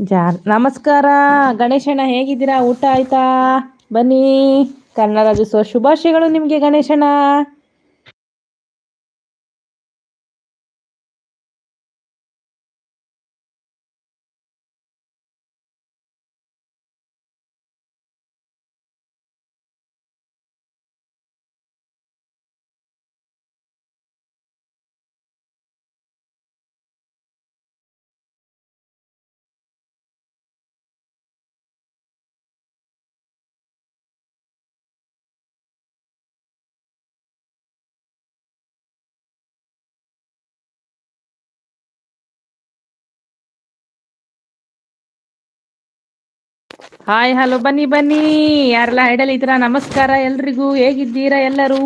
ಜಾ ನಮಸ್ಕಾರ. ಗಣೇಶಣ್ಣ ಹೇಗಿದ್ದೀರಾ? ಊಟ ಆಯ್ತಾ? ಬನ್ನಿ. ಕನ್ನಡ ರಾಜ್ಯೋತ್ಸವ ಶುಭಾಶಯಗಳು ನಿಮಗೆ ಗಣೇಶಣ್ಣ ಹಾಯ್ ಹಲೋ ಬನ್ನಿ ಬನ್ನಿ. ಯಾರೆಲ್ಲ ಐಡಲ್ ಇದ್ದೀರಾ? ನಮಸ್ಕಾರ ಎಲ್ರಿಗೂ. ಹೇಗಿದ್ದೀರಾ ಎಲ್ಲರೂ?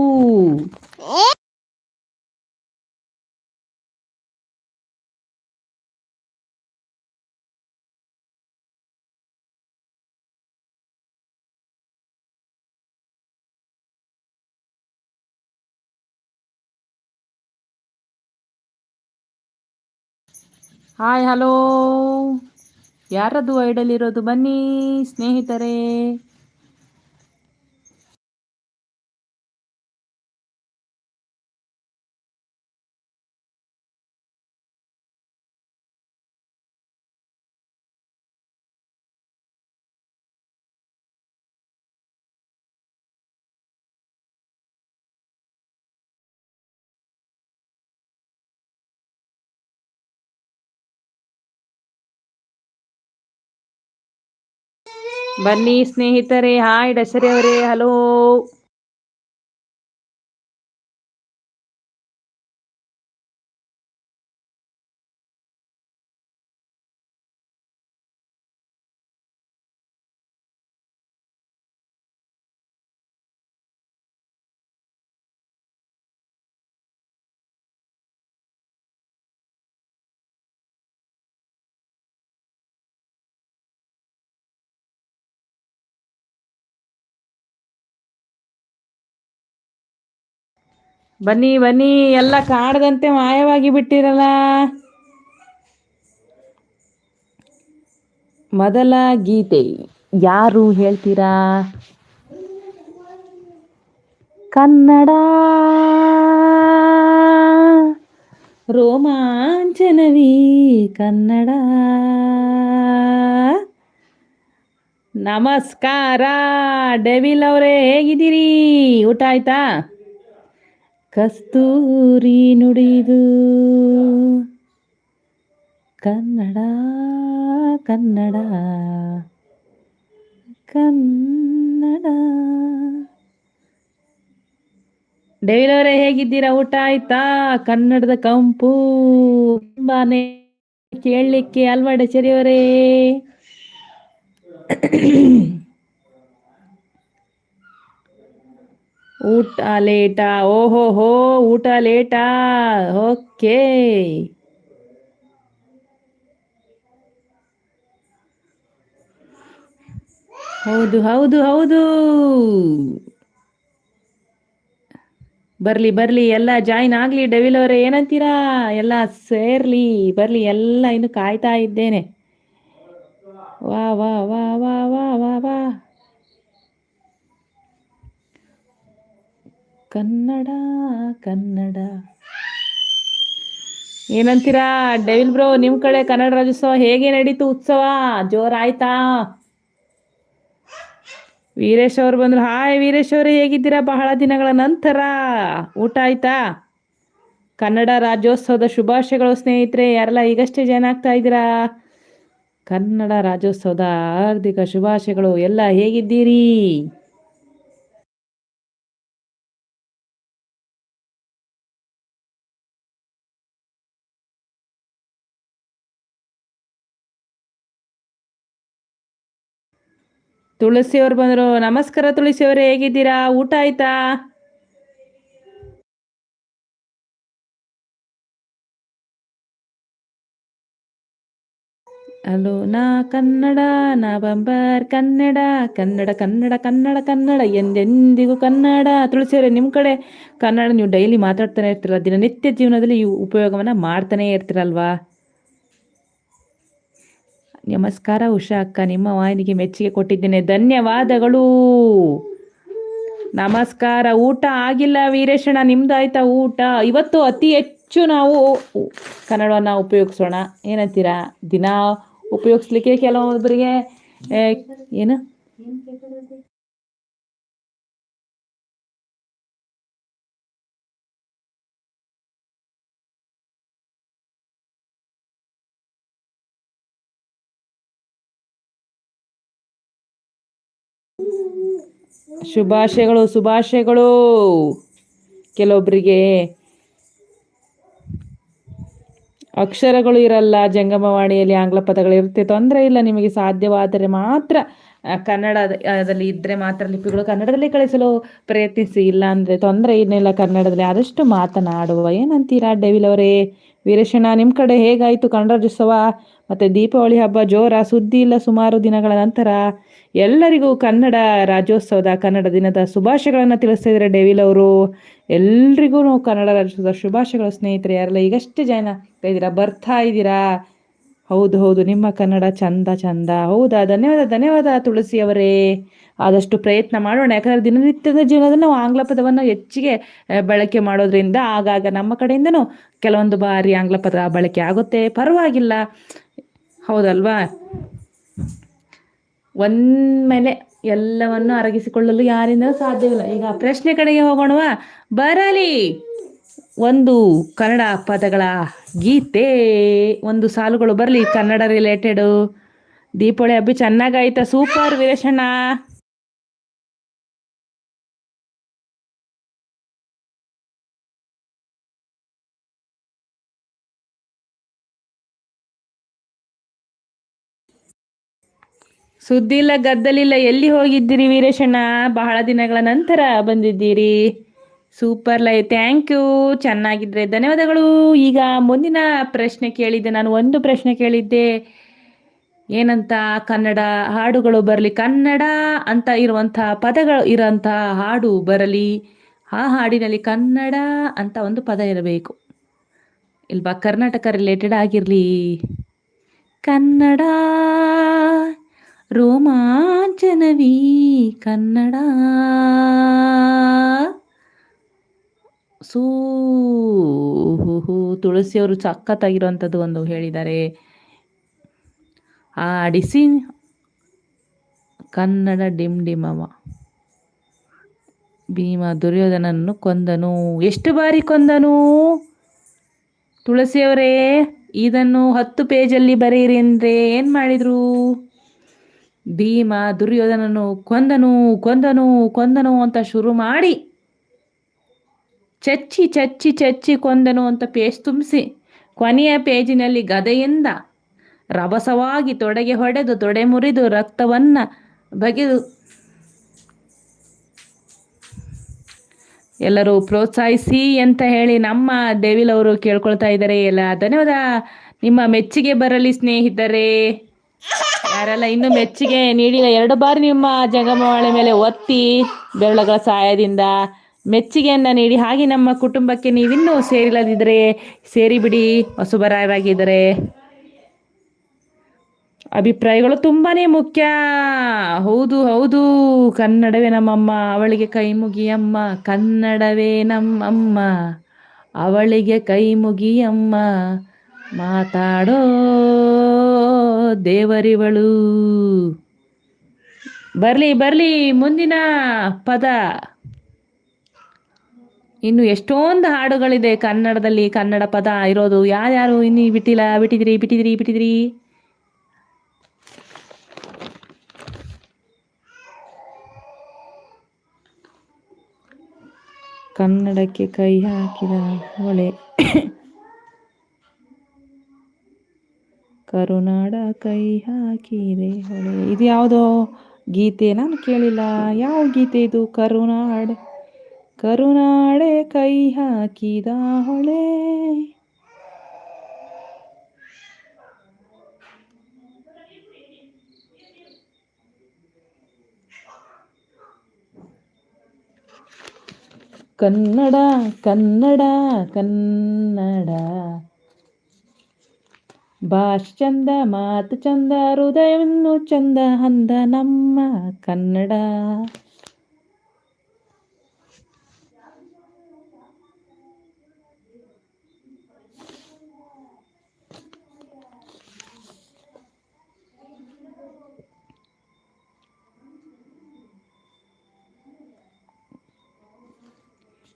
ಹಾಯ್ ಹಲೋ ಯಾರದು ಐಡಲ್ ಇರೋದು ಬನ್ನಿ ಸ್ನೇಹಿತರೆ. ಬನ್ನಿ ಸ್ನೇಹಿತರೆ ಹಾಯ್ ಡಸರಿ ಅವರೇ ಹಲೋ. ಬನ್ನಿ ಬನ್ನಿ, ಎಲ್ಲ ಕಾಡದಂತೆ ಮಾಯವಾಗಿ ಬಿಟ್ಟಿರಲ್ಲ. ಮೊದಲ ಗೀತೆ ಯಾರು ಹೇಳ್ತೀರಾ? ಕನ್ನಡ. ರೋಮಾಂಚನವಿ ಕನ್ನಡ. ನಮಸ್ಕಾರ, ಡೆವಿಲ್ ಅವರೇ ಹೇಗಿದ್ದೀರಿ? ಊಟ ಆಯ್ತಾ? ಕಸ್ತೂರಿ ನುಡಿದು. ಕನ್ನಡ ಕನ್ನಡ ಕನ್ನಡ. ಡೈಲವರೇ ಅವರೇ ಹೇಗಿದ್ದೀರಾ? ಊಟ ಆಯ್ತಾ? ಕನ್ನಡದ ಕಂಪು ತುಂಬಾನೇ ಕೇಳಲಿಕ್ಕೆ ಅಲ್ವಾ ಡಚರಿ ಊಟ ಲೇಟಾ? ಓಹೋ ಹೋ ಊಟ ಲೇಟಾ? ಓಕೆ. ಹೌದು ಹೌದು ಹೌದು. ಬರ್ಲಿ ಬರ್ಲಿ, ಎಲ್ಲ ಜಾಯಿನ್ ಆಗ್ಲಿ ಡೆವಿಲ್ ಅವರೇ, ಏನಂತೀರಾ? ಎಲ್ಲ ಸೇರ್ಲಿ, ಬರ್ಲಿ, ಎಲ್ಲ ಇನ್ನು ಕಾಯ್ತಾ ಇದ್ದೇನೆ. ವಾ ವಾ ವಾ ವಾ ವಾ ವಾ ವಾ. ಕನ್ನಡ ಕನ್ನಡ. ಏನಂತೀರಾ? ಡೆವಿಲ್ ಬ್ರೋ ನಿಮ್ಮ ಕಡೆ ಕನ್ನಡ ರಾಜ್ಯೋತ್ಸವ ಹೇಗೆ ನಡೀತು ಉತ್ಸವ? ಜೋರಾಯ್ತಾ? ವೀರೇಶ್ ಅವ್ರು ಬಂದ್ರು, ಹಾಯ್ ವೀರೇಶ್ ಅವರೇ, ಹೇಗಿದ್ದೀರಾ? ಬಹಳ ದಿನಗಳ ನಂತರ. ಊಟ ಆಯ್ತಾ? ಕನ್ನಡ ರಾಜ್ಯೋತ್ಸವದ ಶುಭಾಶಯಗಳು ಸ್ನೇಹಿತರೆ, ಯಾರೆಲ್ಲ ಈಗಷ್ಟೇ ಜಾಯ್ನ್ ಆಗ್ತಾ ಇದ್ದೀರಾ? ಕನ್ನಡ ರಾಜ್ಯೋತ್ಸವದ ಹಾರ್ದಿಕ ಶುಭಾಶಯಗಳು. ಎಲ್ಲ ಹೇಗಿದ್ದೀರಿ? ತುಳಸಿ ಅವ್ರು ಬಂದ್ರು. ನಮಸ್ಕಾರ ತುಳಸಿ ಅವರೇ ಹೇಗಿದ್ದೀರಾ? ಊಟ ಆಯ್ತಾ? ಅಲೋ ನಾ ಕನ್ನಡ ನವಂಬರ್ ಕನ್ನಡ ಕನ್ನಡ ಕನ್ನಡ ಕನ್ನಡ ಕನ್ನಡ, ಎಂದೆಂದಿಗೂ ಕನ್ನಡ. ತುಳಸಿ ಅವರೇ ನಿಮ್ಮ ಕಡೆ ಕನ್ನಡ ನೀವು ಡೈಲಿ ಮಾತಾಡ್ತಾನೆ ಇರ್ತೀರಲ್ಲ, ದಿನನಿತ್ಯ ಜೀವನದಲ್ಲಿ ಈ ಉಪಯೋಗವನ್ನು ಮಾಡ್ತಾನೆ ಇರ್ತೀರಲ್ವಾ? ನಮಸ್ಕಾರ ಉಷಾ ಅಕ್ಕ, ನಿಮ್ಮ ವಾಹಿನಿಗೆ ಮೆಚ್ಚುಗೆ ಕೊಟ್ಟಿದ್ದೇನೆ. ಧನ್ಯವಾದಗಳು. ನಮಸ್ಕಾರ. ಊಟ ಆಗಿಲ್ಲ ವೀರೇಶಣ್ಣ ನಿಮ್ದು ಆಯ್ತಾ ಊಟ? ಇವತ್ತು ಅತಿ ಹೆಚ್ಚು ನಾವು ಕನ್ನಡವನ್ನು ಉಪಯೋಗಿಸೋಣ. ಏನಂತೀರಾ? ದಿನ ಉಪಯೋಗಿಸ್ಲಿಕ್ಕೆ ಕೆಲವೊಬ್ಬರಿಗೆ ಏನು? ಶುಭಾಶಯಗಳು ಶುಭಾಶಯಗಳು. ಕೆಲವೊಬ್ಬರಿಗೆ ಅಕ್ಷರಗಳು ಇರಲ್ಲ ಜಂಗಮವಾಣಿಯಲ್ಲಿ ಆಂಗ್ಲ ಪದಗಳು ಇರುತ್ತೆ. ತೊಂದರೆ ಇಲ್ಲ, ನಿಮಗೆ ಸಾಧ್ಯವಾದರೆ ಮಾತ್ರ ಕನ್ನಡದಲ್ಲಿ ಇದ್ರೆ ಮಾತ್ರ ಲಿಪಿಗಳು ಕನ್ನಡದಲ್ಲಿ ಕಳಿಸಲು ಪ್ರಯತ್ನಿಸಿ. ಇಲ್ಲ ಅಂದ್ರೆ ತೊಂದರೆ ಏನಿಲ್ಲ ಕನ್ನಡದಲ್ಲಿ. ಆದಷ್ಟು ಮಾತನಾಡುವ. ಏನಂತೀರಾ, ಡೆವಿಲ್ ಅವರೇ? ವೀರೇಶಣ್ಣ ನಿಮ್ಮ ಕಡೆ ಹೇಗಾಯಿತು ಕನ್ನಡ ರಾಜ್ಯೋತ್ಸವ ಮತ್ತು ದೀಪಾವಳಿ ಹಬ್ಬ ಜೋರ ಸುದ್ದಿ ಇಲ್ಲ ಸುಮಾರು ದಿನಗಳ ನಂತರ? ಎಲ್ಲರಿಗೂ ಕನ್ನಡ ರಾಜ್ಯೋತ್ಸವದ ಕನ್ನಡ ದಿನದ ಶುಭಾಶಯಗಳನ್ನು ತಿಳಿಸ್ತಾ ಇದ್ದಾರೆ ಡೇವಿಲ್ ಅವರು. ಎಲ್ರಿಗೂ ಕನ್ನಡ ರಾಜ್ಯೋತ್ಸವದ ಶುಭಾಶಯಗಳು ಸ್ನೇಹಿತರೆ, ಯಾರೆಲ್ಲ ಈಗಷ್ಟೇ ಆಗ್ತಾ ಇದ್ದೀರಾ, ಬರ್ತಾ ಇದ್ದೀರಾ? ಹೌದು ಹೌದು, ನಿಮ್ಮ ಕನ್ನಡ ಚಂದ ಚಂದ. ಹೌದಾ? ಧನ್ಯವಾದ ಧನ್ಯವಾದ ತುಳಸಿ ಅವರೇ ಆದಷ್ಟು ಪ್ರಯತ್ನ ಮಾಡೋಣ. ಯಾಕಂದ್ರೆ ದಿನನಿತ್ಯದ ಜೀವನದಲ್ಲಿ ನಾವು ಆಂಗ್ಲ ಪದವನ್ನು ಹೆಚ್ಚಿಗೆ ಬಳಕೆ ಮಾಡೋದ್ರಿಂದ ಆಗಾಗ ನಮ್ಮ ಕಡೆಯಿಂದನೂ ಕೆಲವೊಂದು ಬಾರಿ ಆಂಗ್ಲ ಪದ ಬಳಕೆ ಆಗುತ್ತೆ. ಪರವಾಗಿಲ್ಲ. ಹೌದಲ್ವಾ? ಒಂದ್ಮೇಲೆ ಎಲ್ಲವನ್ನು ಅರಗಿಸಿಕೊಳ್ಳಲು ಯಾರಿಂದ ಸಾಧ್ಯವಿಲ್ಲ. ಈಗ ಪ್ರಶ್ನೆ ಕಡೆಗೆ ಹೋಗೋಣವಾ? ಬರಲಿ. ಒಂದು ಕನ್ನಡ ಪದಗಳ ಗೀತೆ, ಒಂದು ಸಾಲುಗಳು ಬರಲಿ ಕನ್ನಡ ರಿಲೇಟೆಡು ದೀಪಾವಳಿ ಹಬ್ಬ ಚೆನ್ನಾಗಾಯ್ತಾ? ಸೂಪರ್ ವೀರೇಶಣ್ಣ. ಸುದ್ದಿಲ್ಲ ಗದ್ದಲಿಲ್ಲ, ಎಲ್ಲಿ ಹೋಗಿದ್ದೀರಿ ವೀರೇಶಣ್ಣ? ಬಹಳ ದಿನಗಳ ನಂತರ ಬಂದಿದ್ದೀರಿ. ಸೂಪರ್ ಲೈ ಥ್ಯಾಂಕ್ ಯು ಚೆನ್ನಾಗಿದ್ರೆ ಧನ್ಯವಾದಗಳು. ಈಗ ಮುಂದಿನ ಪ್ರಶ್ನೆ ಕೇಳಿದ್ದೆ, ನಾನು ಒಂದು ಪ್ರಶ್ನೆ ಕೇಳಿದ್ದೆ. ಏನಂತ? ಕನ್ನಡ ಹಾಡುಗಳು ಬರಲಿ, ಕನ್ನಡ ಅಂತ ಇರುವಂಥ ಪದಗಳು ಇರೋಂಥ ಹಾಡು ಬರಲಿ. ಆ ಹಾಡಿನಲ್ಲಿ ಕನ್ನಡ ಅಂತ ಒಂದು ಪದ ಇರಬೇಕು. ಇಲ್ವಾ? ಕರ್ನಾಟಕ ರಿಲೇಟೆಡ್ ಆಗಿರಲಿ. ಕನ್ನಡ ರೋಮಾಂಚನವಿ ಕನ್ನಡ. ಸೂ ತುಳಸಿಯವರು ಸಖತ್ತಾಗಿರುವಂಥದ್ದು ಒಂದು ಹೇಳಿದ್ದಾರೆ. ಆಡಿಸಿ ಕನ್ನಡ ಡಿಮ್ ಡಿಮವ. ಭೀಮ ದುರ್ಯೋಧನನ್ನು ಕೊಂದನು. ಎಷ್ಟು ಬಾರಿ ಕೊಂದನು? ತುಳಸಿಯವರೇ, ಇದನ್ನು ಹತ್ತು ಪೇಜಲ್ಲಿ ಬರೆಯಿರಿ ಅಂದರೆ ಏನು ಮಾಡಿದರು? ಭೀಮ ದುರ್ಯೋಧನನು, ಕೊಂದನು ಕೊಂದನು ಕೊಂದನು ಅಂತ ಶುರು ಮಾಡಿ ಚಚ್ಚಿ ಚಚ್ಚಿ ಚಚ್ಚಿ ಕೊಂದನು ಅಂತ ಪೇಜ್ ತುಂಬಿಸಿ ಕೊನೆಯ ಪೇಜಿನಲ್ಲಿ ಗದೆಯಿಂದ ರಭಸವಾಗಿ ತೊಡೆಗೆ ಹೊಡೆದು ತೊಡೆ ಮುರಿದು ರಕ್ತವನ್ನ ಬಗೆದು ಎಲ್ಲರೂ ಪ್ರೋತ್ಸಾಹಿಸಿ ಅಂತ ಹೇಳಿ ನಮ್ಮ ದೇವಿಲ್ ಅವರು ಕೇಳ್ಕೊಳ್ತಾ ಇದ್ದಾರೆ. ಎಲ್ಲ ಧನ್ಯವಾದ. ನಿಮ್ಮ ಮೆಚ್ಚುಗೆ ಬರಲಿ ಸ್ನೇಹಿತರೆ. ಯಾರೆಲ್ಲ ಇನ್ನೂ ಮೆಚ್ಚುಗೆ ನೀಡಿಲ್ಲ, ಎರಡು ಬಾರಿ ನಿಮ್ಮ ಜಗಮವಾಳೆ ಮೇಲೆ ಒತ್ತಿ ಬೆರಳುಗಳ ಸಹಾಯದಿಂದ ಮೆಚ್ಚುಗೆಯನ್ನ ನೀಡಿ, ಹಾಗೆ ನಮ್ಮ ಕುಟುಂಬಕ್ಕೆ ನೀವಿನ್ನೂ ಸೇರಿಲ್ಲದಿದ್ದರೆ ಸೇರಿಬಿಡಿ ಹೊಸಬರಾಯವಾಗಿದ್ದರೆ ಅಭಿಪ್ರಾಯಗಳು ತುಂಬಾನೇ ಮುಖ್ಯ. ಹೌದು ಹೌದು. ಕನ್ನಡವೇ ನಮ್ಮಮ್ಮ, ಅವಳಿಗೆ ಕೈ ಮುಗಿಯಮ್ಮ ಕನ್ನಡವೇ ನಮ್ಮಮ್ಮ, ಅವಳಿಗೆ ಕೈ ಮುಗಿಯಮ್ಮ ಮಾತಾಡೋ ದೇವರಿವಳು. ಬರಲಿ ಬರಲಿ, ಮುಂದಿನ ಪದ. ಇನ್ನು ಎಷ್ಟೊಂದು ಹಾಡುಗಳಿದೆ ಕನ್ನಡದಲ್ಲಿ, ಕನ್ನಡ ಪದ ಇರೋದು. ಯಾರ್ಯಾರು ಇನ್ನೂ ಬಿಟ್ಟಿಲ್ಲ, ಬಿಟ್ಟಿದ್ರಿ ಬಿಟ್ಟಿದ್ರಿ ಬಿಟ್ಟಿದ್ರಿ? ಕನ್ನಡಕ್ಕೆ ಕೈ ಹಾಕಿದ ಹೊಳೆ ಕರುನಾಡ ಕೈ ಹಾಕಿದೆ ಹೊಳೆ. ಇದು ಯಾವುದೋ ಗೀತೆ? ನಾನು ಕೇಳಿಲ್ಲ. ಯಾವ ಗೀತೆ ಇದು? ಕರುನಾಡ, ಕರುನಾಡೆ ಕೈ ಹಾಕಿದ ಹೊಳೆ. ಕನ್ನಡ ಕನ್ನಡ ಕನ್ನಡ. ಭಾಷ್ ಚಂದ ಮಾತು ಚಂದ ಹೃದಯವನ್ನು ಚಂದ ಅಂದ ನಮ್ಮ ಕನ್ನಡ.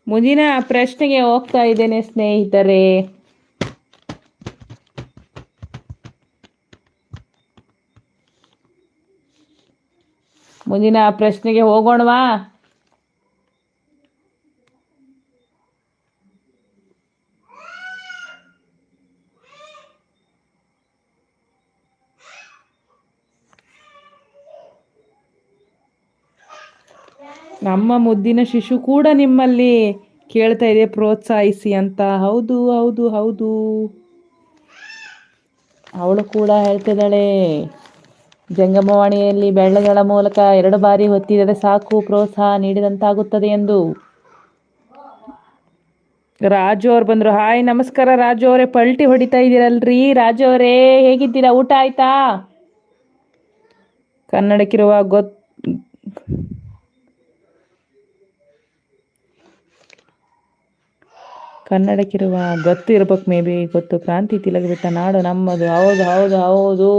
ಮುಂದಿನ ಪ್ರಶ್ನೆಗೆ ಹೋಗ್ತಾ ಇದ್ದೇನೆ ಸ್ನೇಹಿತರೆ. ಮುಂದಿನ ಪ್ರಶ್ನೆಗೆ ಹೋಗೋಣವಾ? ನಮ್ಮ ಮುದ್ದಿನ ಶಿಶು ಕೂಡ ನಿಮ್ಮಲ್ಲಿ ಕೇಳ್ತಾ ಇದೆ, ಪ್ರೋತ್ಸಾಹಿಸಿ ಅಂತ. ಹೌದು ಹೌದು ಹೌದು. ಅವಳು ಕೂಡ ಹೇಳ್ತಿದ್ದಾಳೆ. ಜಂಗಮವಾಣಿಯಲ್ಲಿ ಬೆಳ್ಳಗಳ ಮೂಲಕ ಎರಡು ಬಾರಿ ಹೊತ್ತಿದರೆ ಸಾಕು ಪ್ರೋತ್ಸಾಹ ನೀಡಿದಂತಾಗುತ್ತದೆ ಎಂದು. ರಾಜು ಅವ್ರು ಬಂದ್ರು, ಹಾಯ್, ನಮಸ್ಕಾರ ರಾಜು ಅವರೇ, ಪಲ್ಟಿ ಹೊಡಿತಾ ಇದ್ದೀರಲ್ರಿ? ರಾಜು ಅವರೇ, ಹೇಗಿದ್ದೀರಾ? ಊಟ ಆಯ್ತಾ? ಕನ್ನಡಕ್ಕಿರುವ ಗೊತ್, ಕನ್ನಡಕ್ಕಿರುವ ಗೊತ್ತು ಇರ್ಬೇಕು ಮೇ ಬಿ, ಗೊತ್ತು. ಕ್ರಾಂತಿ ತಿಲಕ ಬಿಟ್ಟ ನಾಡು ನಮ್ಮದು. ಹೌದು ಹೌದು ಹೌದು.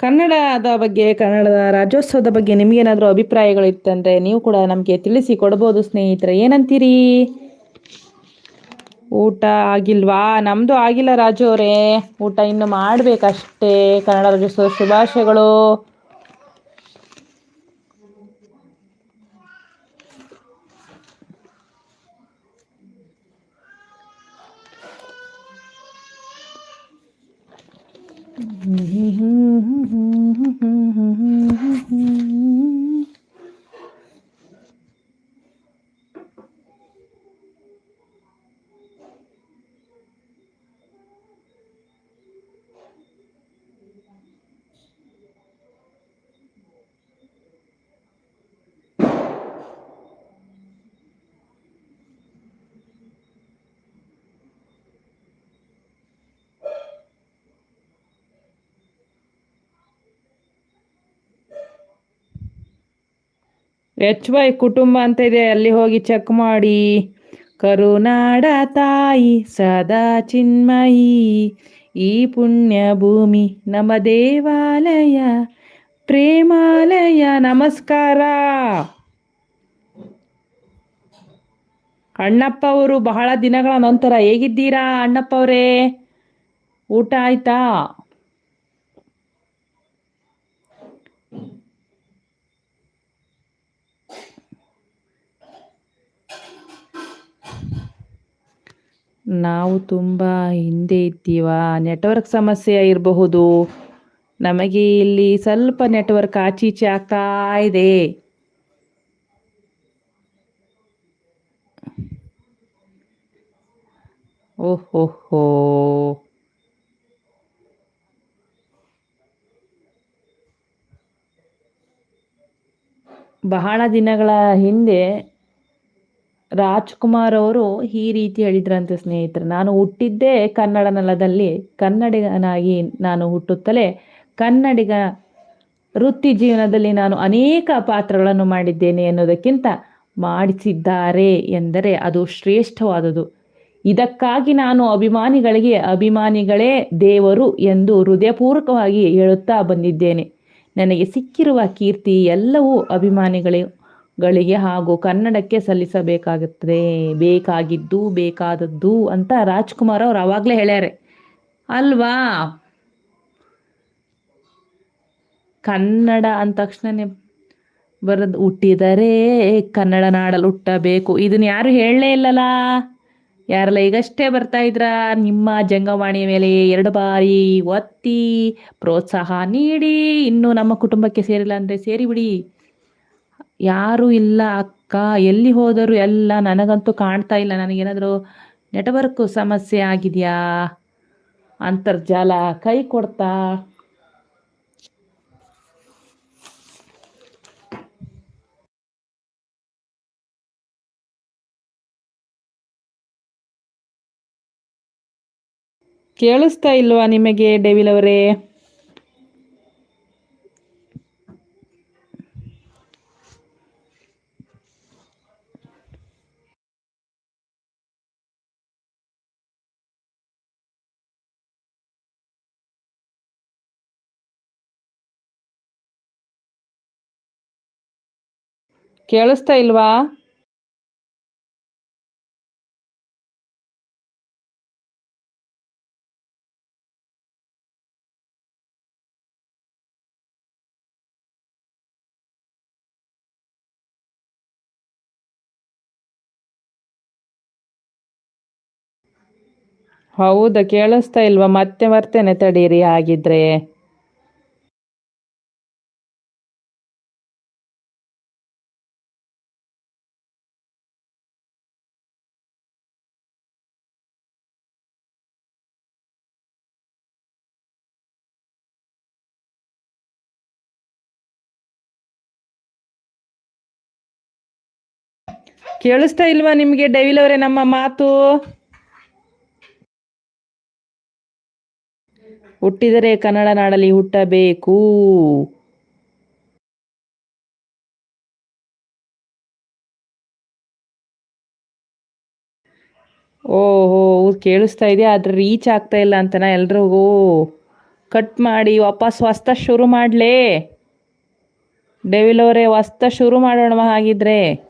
ಕನ್ನಡದ ಬಗ್ಗೆ, ಕನ್ನಡದ ರಾಜ್ಯೋತ್ಸವದ ಬಗ್ಗೆ ನಿಮಗೇನಾದರೂ ಅಭಿಪ್ರಾಯಗಳು ಇತ್ತಂದರೆ ನೀವು ಕೂಡ ನಮಗೆ ತಿಳಿಸಿ ಕೊಡ್ಬೋದು ಸ್ನೇಹಿತರೆ. ಏನಂತೀರಿ? ಊಟ ಆಗಿಲ್ವಾ? ನಮ್ಮದು ಆಗಿಲ್ಲ ರಾಜು ಊಟ ಇನ್ನು ಮಾಡಬೇಕಷ್ಟೇ. ಕನ್ನಡ ರಾಜ್ಯೋತ್ಸವ ಶುಭಾಶಯಗಳು. Mm-hmm. ಎಚ್ ವೈ ಕುಟುಂಬ ಅಂತ ಇದೆ, ಅಲ್ಲಿ ಹೋಗಿ ಚೆಕ್ ಮಾಡಿ. ಕರುನಾಡ ತಾಯಿ ಸದಾ ಚಿನ್ಮಯಿ, ಈ ಪುಣ್ಯ ಭೂಮಿ ನಮ್ಮ ದೇವಾಲಯ, ಪ್ರೇಮಾಲಯ, ನಮಸ್ಕಾರ. ಅಣ್ಣಪ್ಪ ಅವರು ಬಹಳ ದಿನಗಳ ನಂತರ ಹೇಗಿದ್ದೀರಾ ಅಣ್ಣಪ್ಪ ಅವರೇ? ಊಟ ಆಯ್ತಾ? ನಾವು ತುಂಬ ಹಿಂದೆ ಇದ್ದೀವ? ನೆಟ್ವರ್ಕ್ ಸಮಸ್ಯೆ ಇರಬಹುದು ನಮಗೆ ಇಲ್ಲಿ ಸ್ವಲ್ಪ ನೆಟ್ವರ್ಕ್ ಆಚೀಚೆ ಆಗ್ತಾ ಇದೆ. ಓಹೋಹೋ. ಬಹಳ ದಿನಗಳ ಹಿಂದೆ ರಾಜ್ಕುಮಾರ್ ಅವರು ಈ ರೀತಿ ಹೇಳಿದ್ರಂತೆ ಸ್ನೇಹಿತರೆ, ನಾನು ಹುಟ್ಟಿದ್ದೇ ಕನ್ನಡ ನೆಲದಲ್ಲಿ, ಕನ್ನಡಿಗನಾಗಿ ನಾನು ಹುಟ್ಟುತ್ತಲೇ, ಕನ್ನಡಿಗ ವೃತ್ತಿ ಜೀವನದಲ್ಲಿ ನಾನು ಅನೇಕ ಪಾತ್ರಗಳನ್ನು ಮಾಡಿದ್ದೇನೆ ಎನ್ನುವುದಕ್ಕಿಂತ ಮಾಡಿಸಿದ್ದಾರೆ ಎಂದರೆ ಅದು ಶ್ರೇಷ್ಠವಾದುದು. ಇದಕ್ಕಾಗಿ ನಾನು ಅಭಿಮಾನಿಗಳಿಗೆ, ಅಭಿಮಾನಿಗಳೇ ದೇವರು ಎಂದು ಹೃದಯಪೂರ್ವಕವಾಗಿ ಹೇಳುತ್ತಾ ಬಂದಿದ್ದೇನೆ. ನನಗೆ ಸಿಕ್ಕಿರುವ ಕೀರ್ತಿ ಎಲ್ಲವೂ ಅಭಿಮಾನಿಗಳೇ ಗಳಿಗೆ ಹಾಗೂ ಕನ್ನಡಕ್ಕೆ ಸಲ್ಲಿಸಬೇಕಾಗುತ್ತದೆ ಬೇಕಾಗಿದ್ದು, ಬೇಕಾದದ್ದು ಅಂತ ರಾಜ್ಕುಮಾರ್ ಅವ್ರು ಅವಾಗಲೇ ಹೇಳ್ಯಾರೆ. ಅಲ್ವಾ? ಕನ್ನಡ ಅಂದ ತಕ್ಷಣನೇ ಬರದ್ ಹುಟ್ಟಿದರೆ ಕನ್ನಡ ನಾಡಲ್ಲಿ ಹುಟ್ಟಬೇಕು. ಇದನ್ನ ಯಾರು ಹೇಳಲೇ ಇಲ್ಲಲ್ಲ ಯಾರಲ್ಲ ಈಗಷ್ಟೇ ಬರ್ತಾ ಇದ್ರ? ನಿಮ್ಮ ಜಂಗವಾಣಿಯ ಮೇಲೆ ಎರಡು ಬಾರಿ ಒತ್ತಿ ಪ್ರೋತ್ಸಾಹ ನೀಡಿ. ಇನ್ನು ನಮ್ಮ ಕುಟುಂಬಕ್ಕೆ ಸೇರಿಲ್ಲ ಅಂದ್ರೆ ಸೇರಿಬಿಡಿ. ಯಾರು ಇಲ್ಲ ಅಕ್ಕ. ಎಲ್ಲಿ ಹೋದರೂ ಎಲ್ಲ ನನಗಂತೂ ಕಾಣ್ತಾ ಇಲ್ಲ. ನನಗೇನಾದರೂ ನೆಟ್ವರ್ಕ್ ಸಮಸ್ಯೆ ಆಗಿದ್ಯಾ? ಅಂತರ್ಜಾಲ ಕೈ ಕೊಡ್ತಾ. ಕೇಳಿಸ್ತಾ ಇಲ್ವಾ ನಿಮಗೆ ಡೆವಿಲ್ ಅವರೇ? ಕೇಳಿಸ್ತಾ ಇಲ್ವಾ? ಹೌದಾ ಕೇಳಿಸ್ತಾ ಇಲ್ವಾ? ಮತ್ತೆ ಬರ್ತೇನೆ ತಡೀರಿ ಹಾಗಿದ್ರೆ. ಕೇಳಿಸ್ತಾ ಇಲ್ವಾ ನಿಮ್ಗೆ ಡೈವಿಲ್ ಅವರೇ ನಮ್ಮ ಮಾತು? ಹುಟ್ಟಿದರೆ ಕನ್ನಡ ನಾಡಲ್ಲಿ ಹುಟ್ಟಬೇಕು. ಓಹೋ, ಕೇಳಿಸ್ತಾ ಇದೆ ಆದ್ರೆ ರೀಚ್ ಆಗ್ತಾ ಇಲ್ಲ ಅಂತನ ಎಲ್ರಿಗೂ? ಕಟ್ ಮಾಡಿ, ವಾಪಸ್ ಹೊಸ್ತ ಶುರು ಮಾಡ್ಲೇ. ಡೆವಿಲ್ ಅವರೇ ಶುರು ಮಾಡೋಣ ಹಾಗಿದ್ರೆ?